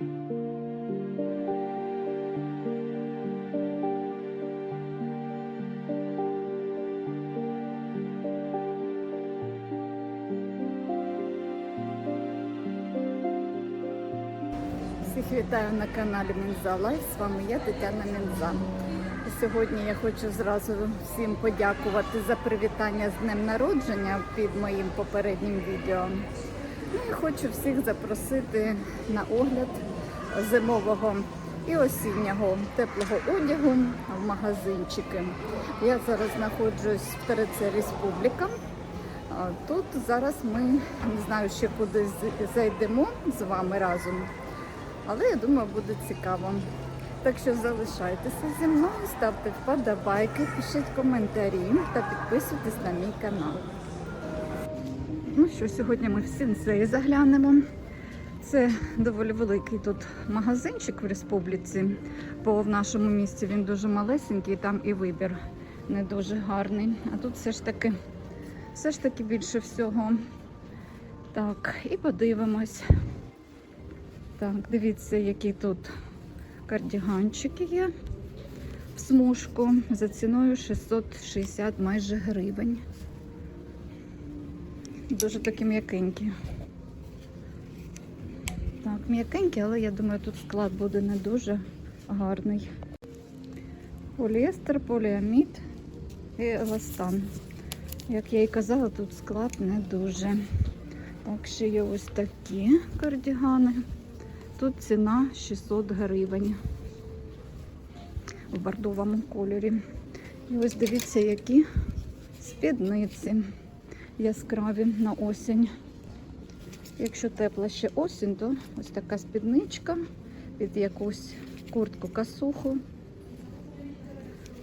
Всіх вітаю на каналі Мінза Лайф. З вами я Тетяна Мінза. Сьогодні я хочу зразу всім подякувати за привітання з днем народження під моїм попереднім відео. Хочу всіх запросити на огляд зимового і осіннього теплого одягу в магазинчики. Я зараз знаходжусь в ТРЦ Республіка. Тут зараз ми не знаю ще куди зайдемо з вами разом. Але я думаю, буде цікаво. Так що залишайтеся зі мною, ставте вподобайки, пишіть коментарі та підписуйтесь на мій канал. Ну що, сьогодні ми в сінсей заглянемо. Це доволі великий тут магазинчик в республіці, бо в нашому місті він дуже малесенький, там і вибір не дуже гарний. А тут все ж таки, все ж таки більше всього. Так, і подивимось. Так, дивіться, які тут кардіганчики є в смужку за ціною 660 майже гривень. Дуже такі м'якенькі. Так, м'якенькі, але я думаю, тут склад буде не дуже гарний. Поліестер, поліамід і еластан. Як я і казала, тут склад не дуже. Так, ще є ось такі кардігани. Тут ціна 600 гривень в бордовому кольорі. І ось дивіться, які спідниці яскраві на осінь. Якщо тепла ще осінь, то ось така спідничка під якусь куртку касуху.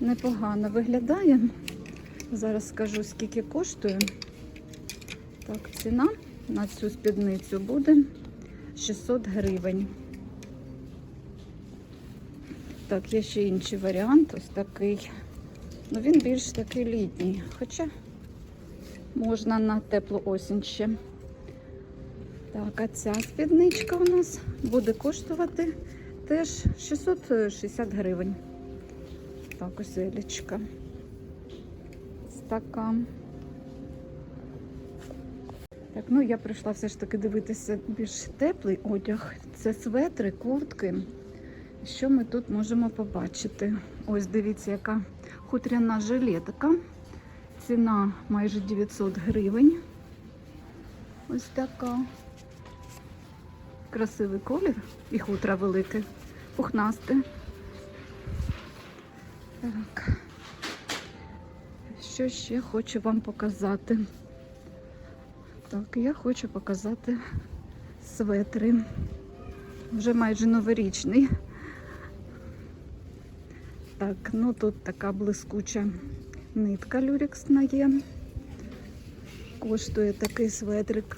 Непогано виглядає. Зараз скажу, скільки коштує. Так, ціна на цю спідницю буде 600 гривень. Так, є ще інший варіант, ось такий. Ну, він більш такий літній, хоча можна на теплу осінь ще. Так, а ця спідничка у нас буде коштувати теж 660 гривень. Так, ось елічка. Така. Так, ну я прийшла все ж таки дивитися більш теплий одяг. Це светри, куртки. Що ми тут можемо побачити? Ось дивіться, яка хутряна жилетка. Ціна майже 900 гривень. Ось така. Красивий колір і хутра велике, пухнасте. Так. Що ще хочу вам показати? Так, я хочу показати светри. Вже майже новорічний. Так, ну тут така блискуча нитка люрексна є. Коштує такий светрик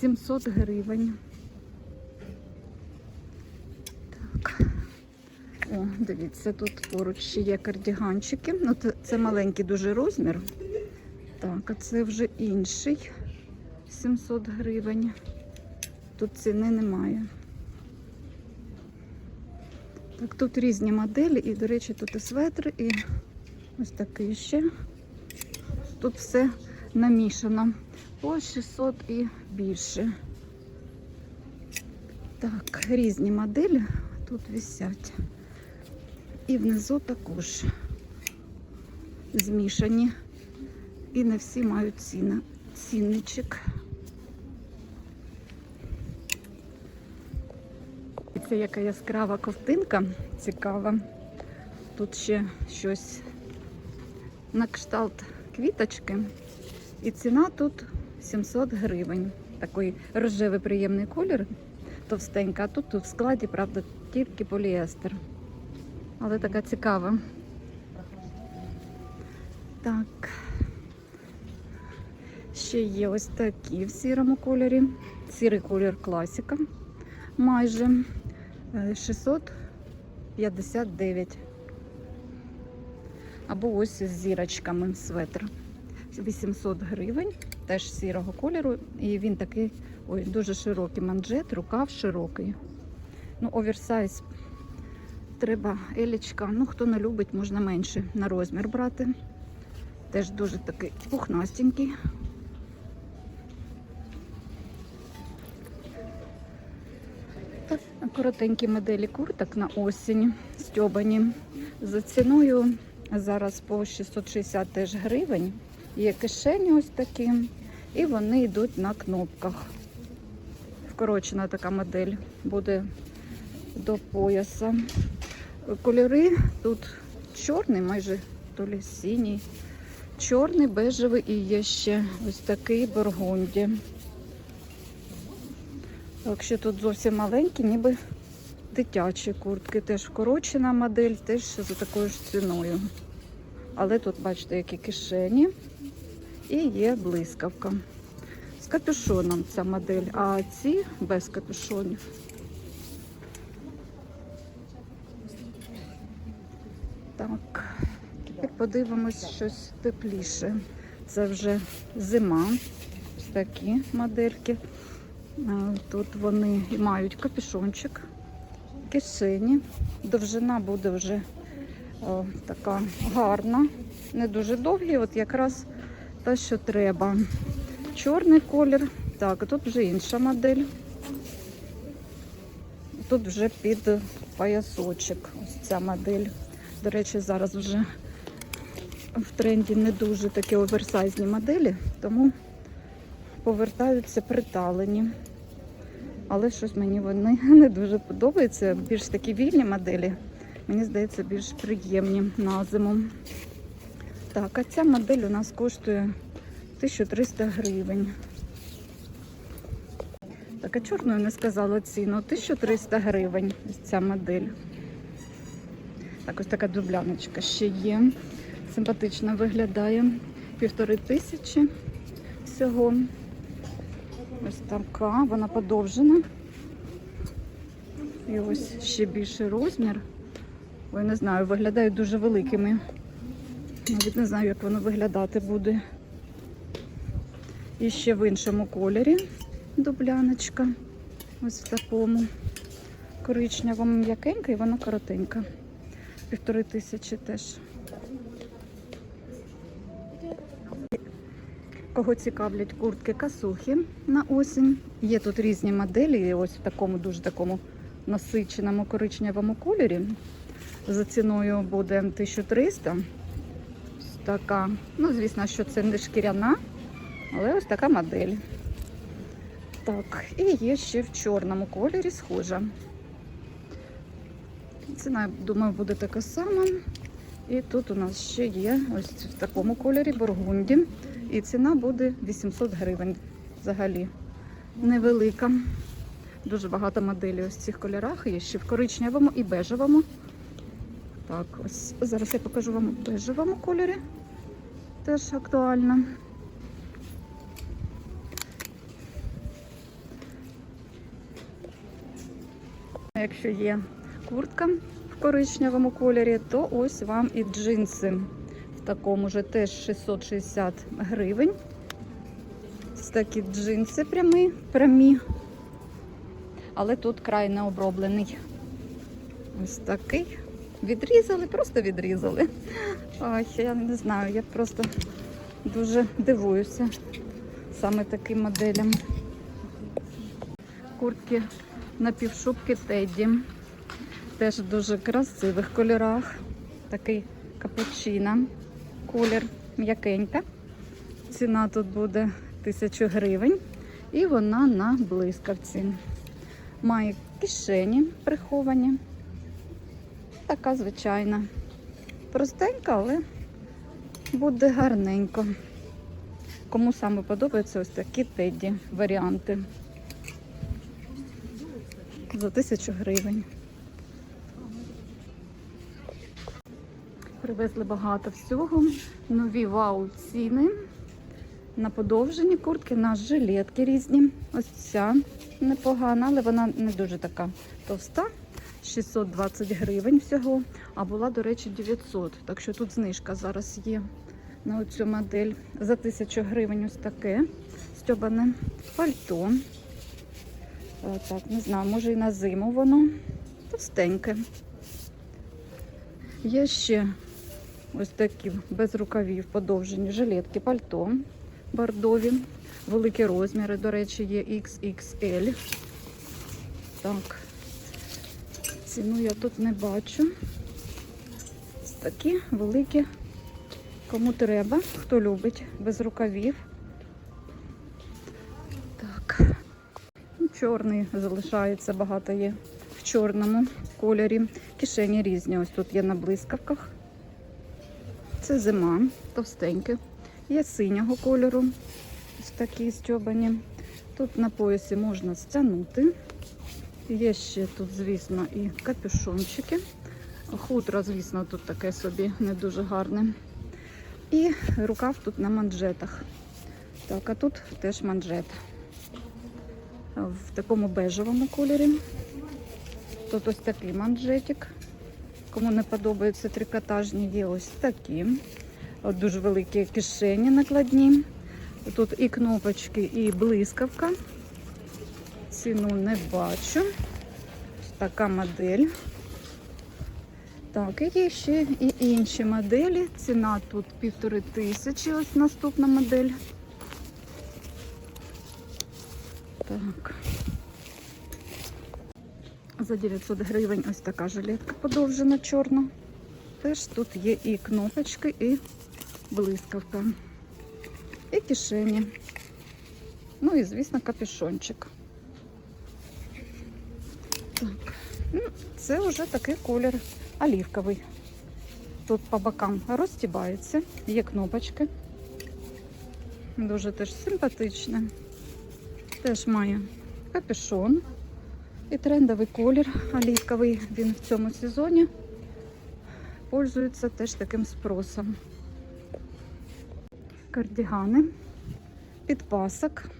700 гривень. Так. О, дивіться, тут поруч ще є кардіганчики. Ну, це, це маленький дуже розмір. Так, а це вже інший. 700 гривень. Тут ціни немає. Так, тут різні моделі, і, до речі, тут і светр, і ось такий ще. Тут все намішано. По 600 і більше. Так, різні моделі тут висять. І внизу також змішані. І не всі мають ціна, цінничок. Це яка яскрава ковтинка, цікава. Тут ще щось на кшталт квіточки. І ціна тут 700 гривень. Такий рожевий приємний колір, товстенька. А тут, тут в складі, правда, тільки поліестер. Але така цікава. Так. Ще є ось такі в сірому кольорі. Сірий колір класика. Майже е, 659. Або ось з зірочками светр. 800 гривень, теж сірого кольору. І він такий ой, дуже широкий манжет, рукав широкий. Ну, оверсайз треба елічка. Ну, хто не любить, можна менше на розмір брати. Теж дуже такий пухнастенький. Коротенькі моделі курток на осінь стьобані. За ціною зараз по 660 теж гривень. Є кишені ось такі, і вони йдуть на кнопках. Вкорочена така модель буде до пояса. Кольори тут чорний, майже то лі синій, чорний, бежевий і є ще ось такий бургунді. Так що тут зовсім маленькі, ніби дитячі куртки. Теж вкорочена модель, теж за такою ж ціною. Але тут, бачите, які кишені і є блискавка. З капюшоном ця модель, а ці без капюшонів. Так, тепер подивимось щось тепліше. Це вже зима. Ось такі модельки. Е, Тут вони мають капюшончик, кишені. Довжина буде вже о, така гарна, не дуже довгі, от якраз те, що треба. Чорний колір. Так, тут вже інша модель. Тут вже під поясочок. Ось ця модель. До речі, зараз вже в тренді не дуже такі оверсайзні моделі, тому повертаються приталені. Але щось мені вони не дуже подобаються. Більш такі вільні моделі. Мені здається, більш приємні на зиму. Так, а ця модель у нас коштує 1300 гривень. Так, а чорною не сказала ціну. 1300 гривень ось ця модель. Так, ось така дубляночка ще є. Симпатично виглядає. Півтори тисячі всього. Ось така, вона подовжена. І ось ще більший розмір. Ой, не знаю, виглядають дуже великими. Навіть не знаю, як воно виглядати буде. І ще в іншому кольорі дубляночка. Ось в такому коричневому м'якенька і вона коротенька. Півтори тисячі теж. Кого цікавлять куртки касухи на осінь. Є тут різні моделі, ось в такому дуже такому насиченому коричневому кольорі. За ціною буде 1300. Ось така. Ну, звісно, що це не шкіряна, але ось така модель. Так, і є ще в чорному кольорі схожа. Ціна, думаю, буде така сама. І тут у нас ще є ось в такому кольорі бургунді. І ціна буде 800 гривень взагалі. Невелика. Дуже багато моделей ось цих кольорах. Є ще в коричневому і бежевому. Так, ось зараз я покажу вам в бежевому кольорі. Теж актуально. Якщо є куртка в коричневому кольорі, то ось вам і джинси. Такому же теж 660 гривень. Ось такі джинси прямі, прямі. Але тут край не оброблений. Ось такий. Відрізали, просто відрізали. Ой, я не знаю, я просто дуже дивуюся саме таким моделям. Куртки напівшубки Тедді. Теж в дуже красивих кольорах. Такий капучино. Колір м'якенька. Ціна тут буде 1000 гривень. І вона на блискавці. Має кишені приховані. Така звичайна. Простенька, але буде гарненько. Кому саме подобаються ось такі теді варіанти. За тисячу гривень. Привезли багато всього. Нові вау ціни. На подовжені куртки, на жилетки різні. Ось ця непогана, але вона не дуже така товста. 620 гривень всього, а була, до речі, 900. Так що тут знижка зараз є на цю модель. За 1000 гривень ось таке стьобане пальто. Е, Так, не знаю, може і на зиму воно товстеньке. Є ще ось такі без рукавів подовжені жилетки, пальто бордові. Великі розміри, до речі, є XXL. Так, ціну я тут не бачу. Такі великі. Кому треба, хто любить без рукавів. Так. Ну, Чорний залишається, багато є в чорному кольорі. Кишені різні. Ось тут є на блискавках. Це зима, товстеньке. Є синього кольору. Ось такі стьобані. Тут на поясі можна стягнути. Є ще тут, звісно, і капюшончики. Хутро, звісно, тут таке собі не дуже гарне. І рукав тут на манжетах. Так, а тут теж манжет. В такому бежевому кольорі. Тут ось такий манжетик. Кому не подобаються трикотажні, є ось такі. От дуже великі кишені накладні. Тут і кнопочки, і блискавка. Ціну не бачу. Ось така модель. Так, і є ще і інші моделі. Ціна тут півтори тисячі. Ось наступна модель. Так. За 900 гривень ось така жилетка подовжена чорна. Теж тут є і кнопочки, і блискавка. І кишені. Ну і, звісно, капюшончик. Так. Ну, це вже такий колір олівковий. Тут по бокам розтібається, є кнопочки. Дуже теж симпатичне. Теж має капюшон. І трендовий колір олівковий. Він в цьому сезоні пользується теж таким спросом. Кардігани, підпасок.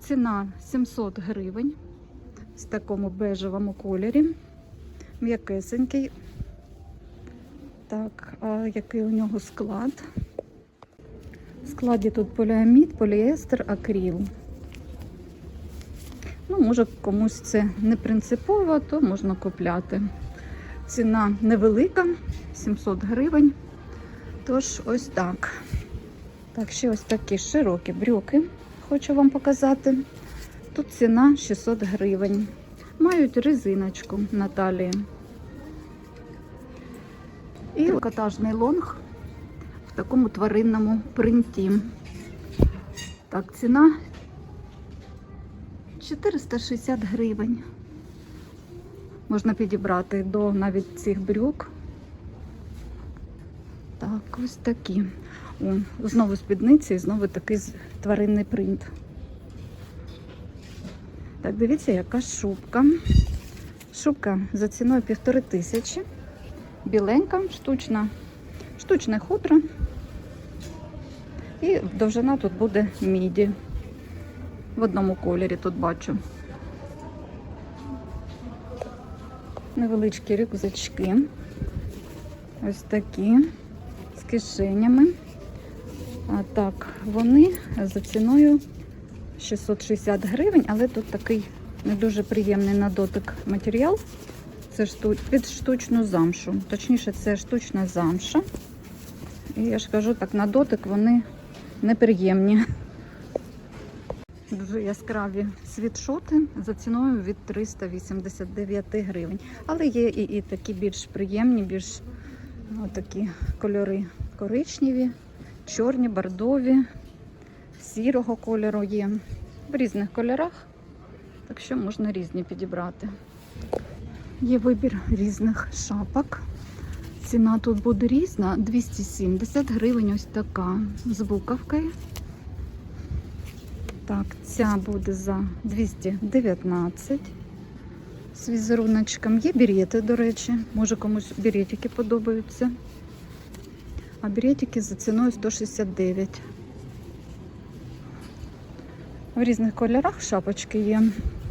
Ціна 700 гривень в такому бежевому кольорі. М'якесенький. Так, а який у нього склад? В складі тут поліамід, поліестер, акріл. Ну, може, комусь це не принципово, то можна купляти. Ціна невелика, 700 гривень. Тож, ось так. Так, ще ось такі широкі брюки, хочу вам показати. Тут ціна 600 гривень. Мають резиночку на талії. І трикотажний лонг в такому тваринному принті. Так, ціна 460 гривень. Можна підібрати до навіть цих брюк. Так, ось такі. О, знову спідниці і знову такий тваринний принт. Так, дивіться, яка шубка. Шубка за ціною півтори тисячі. Біленька, штучна, штучне хутро. І довжина тут буде міді. В одному кольорі тут бачу. Невеличкі рюкзачки. Ось такі з кишенями. А так, вони за ціною 660 гривень, але тут такий не дуже приємний на дотик матеріал. Це під штучну замшу. Точніше, це штучна замша. І я ж кажу, так, на дотик вони неприємні. Дуже яскраві світшоти за ціною від 389 гривень. Але є і, і такі більш приємні, більш ну, такі кольори коричневі, чорні, бордові, сірого кольору є. В різних кольорах, так що можна різні підібрати. Є вибір різних шапок. Ціна тут буде різна, 270 гривень ось така з буковкою. Так, ця буде за 219 з візеруночком. Є берети, до речі. Може комусь беретики подобаються. А беретики за ціною 169. В різних кольорах шапочки є.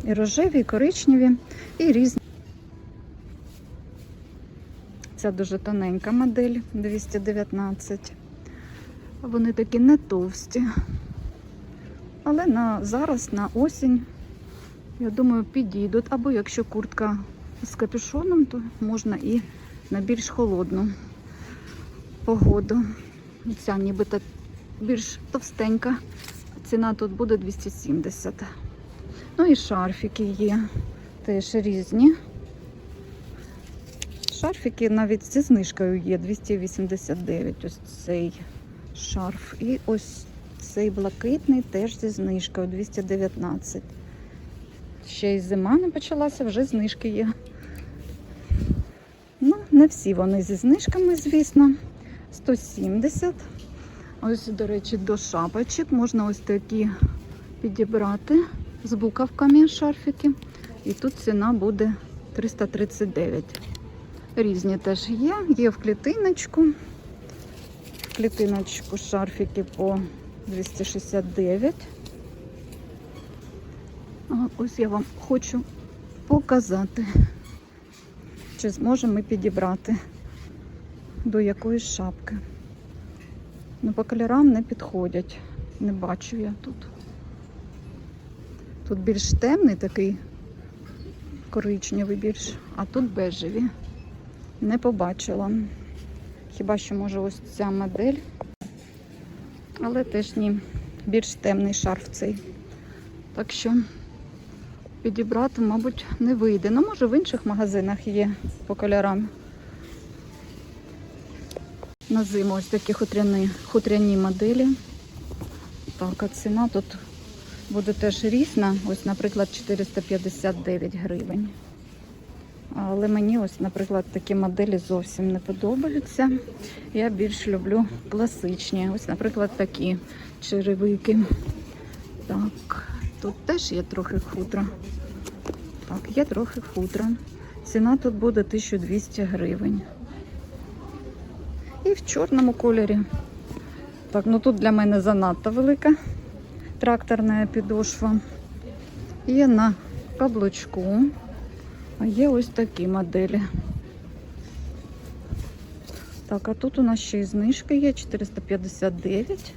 І рожеві, і коричневі, і різні. Ця дуже тоненька модель 219. Вони такі не товсті. Але на зараз, на осінь, Я думаю, підійдуть. Або якщо куртка з капюшоном, то можна і на більш холодну погоду. Ця нібито більш товстенька. Ціна тут буде 270. Ну і шарфіки є теж різні. Шарфіки навіть зі знижкою є 289. Ось цей шарф. І ось цей блакитний теж зі знижкою 219. Ще й зима не почалася, вже знижки є. Ну, не всі вони зі знижками, звісно. 170. Ось, до речі, до шапочок можна ось такі підібрати з буковками шарфики. І тут ціна буде 339. Різні теж є. Є в клітиночку. В клітиночку шарфики по 269. А ось я вам хочу показати, чи зможемо ми підібрати до якоїсь шапки. Ну, по кольорам не підходять. Не бачу я тут. Тут більш темний такий коричневий більш, а тут бежеві. Не побачила. Хіба що може ось ця модель. Але теж ні, більш темний шарф цей. Так що підібрати, мабуть, не вийде. Ну, може, в інших магазинах є по кольорам. На зиму ось такі хутряні, хутряні моделі. Так, а ціна тут буде теж різна. Ось, наприклад, 459 гривень. Але мені ось, наприклад, такі моделі зовсім не подобаються. Я більш люблю класичні. Ось, наприклад, такі черевики. Так, тут теж є трохи хутра. Так, є трохи хутра. Ціна тут буде 1200 гривень. І в чорному кольорі. Так, ну тут для мене занадто велика тракторна підошва. Є на каблучку. А є ось такі моделі. Так, а тут у нас ще й знижка є 459.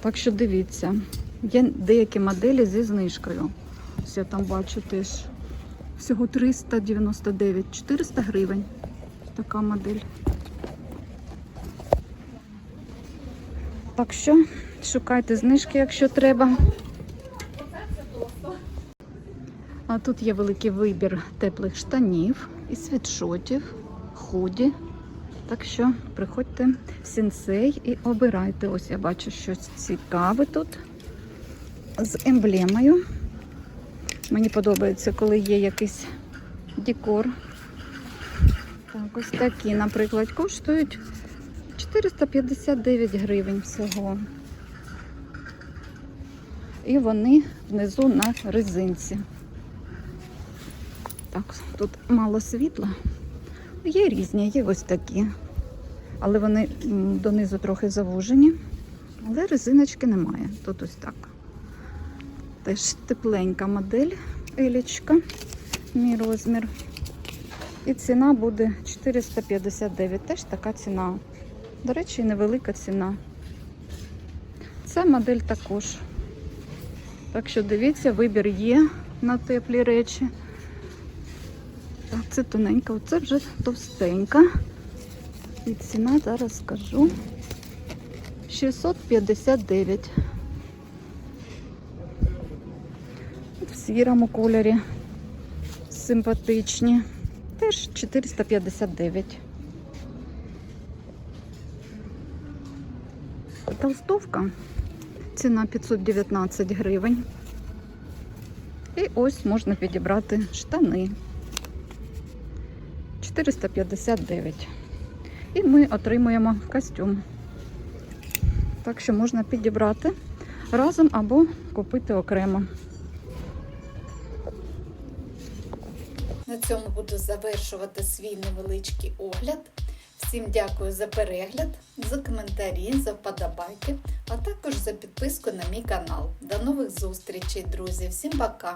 Так що дивіться, є деякі моделі зі знижкою. Ось я там бачу теж всього 399, 400 гривень. Така модель. Так що шукайте знижки, якщо треба. А тут є великий вибір теплих штанів і світшотів, худі. Так що приходьте в сінсей і обирайте. Ось я бачу щось цікаве тут з емблемою. Мені подобається, коли є якийсь декор. Так, ось такі, наприклад, коштують 459 гривень всього. І вони внизу на резинці. Так, тут мало світла. Є різні, є ось такі. Але вони донизу трохи завужені. Але резиночки немає. Тут ось так. Теж тепленька модель, елічка, мій розмір. І ціна буде 459. Теж така ціна. До речі, невелика ціна. Ця модель також. Так що дивіться, вибір є на теплі речі. Це тоненька, оце вже товстенька. І ціна, зараз скажу. 659. В сірому кольорі симпатичні. Теж 459. Толстовка. Ціна 519 гривень. І ось можна підібрати штани. 459. І ми отримуємо костюм. Так що можна підібрати разом або купити окремо. На цьому буду завершувати свій невеличкий огляд. Всім дякую за перегляд, за коментарі, за вподобайки, а також за підписку на мій канал. До нових зустрічей, друзі! Всім пока!